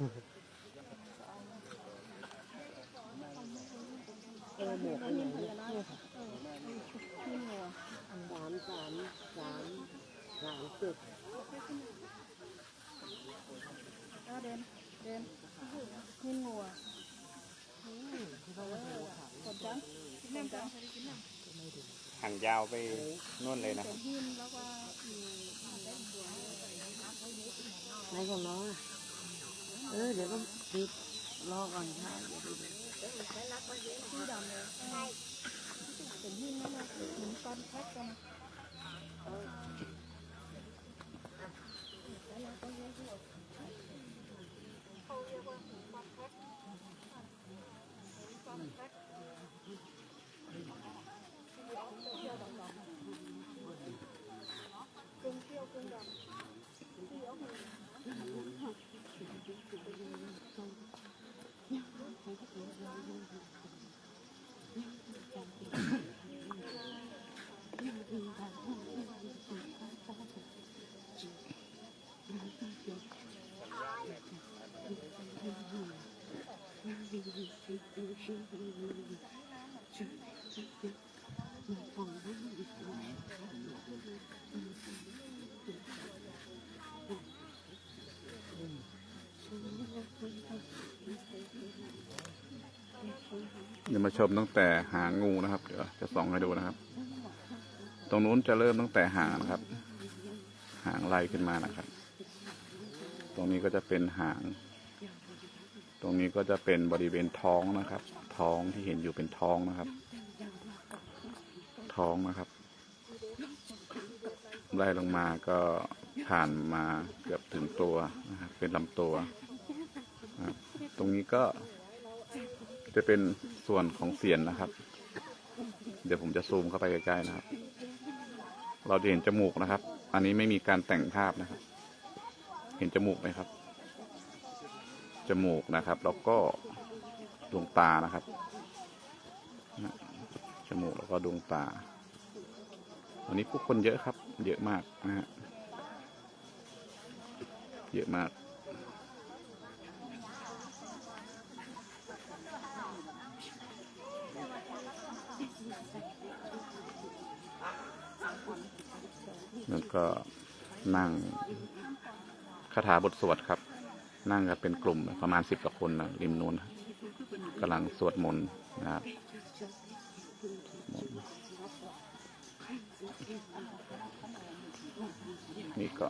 สามสามสามสามจุดเอาเดินเดินนี่งัวกดจังนงจังห่างยาวไปนู่นเลยนะในของน้องอะ เออเดี๋ยวก็ปิดรอก่อนค่ะเดี๋ยวดูที่ดำเลยเป็นหินนั่นเลยหินก้อนแพ็กกันนะเขาเรียกว่าหินก้อนแพ็กหินก้อนแพ็กงเที่ยวกึ่งดำที่เอาหิน เดี๋ยวมาชมตั้งแต่หางงูนะครับ เดี๋ยวจะส่องให้ดูนะครับ ตรงนู้นจะเริ่มตั้งแต่หางนะครับ หางไล่ขึ้นมานะครับ ตรงนี้ก็จะเป็นหาง ตรงนี้ก็จะเป็นบริเวณท้องนะครับ ท้องที่เห็นอยู่เป็นท้องนะครับ ท้องนะครับไล่ลงมาก็ผ่านมาเกือบถึงตัวนะครับเป็นลำตัวตรงนี้ก็จะเป็นส่วนของเสียนนะครับ เดี๋ยวผมจะซูมเข้าไปใกล้ๆนะครับ เราจะเห็นจมูกนะครับ อันนี้ไม่มีการแต่งภาพนะครับ เห็นจมูกไหมครับ จมูกนะครับ แล้วก็ดวงตานะครับ จมูกแล้วก็ดวงตา วันนี้ผู้คนเยอะครับ เยอะมากนะฮะ เยอะมากแล้วก็นั่งคาถาบทสวดครับ นั่งกันเป็นกลุ่มประมาณสิบกว่าคนนะริมนู้นกำลังสวดมนต์นะครับนี่ก็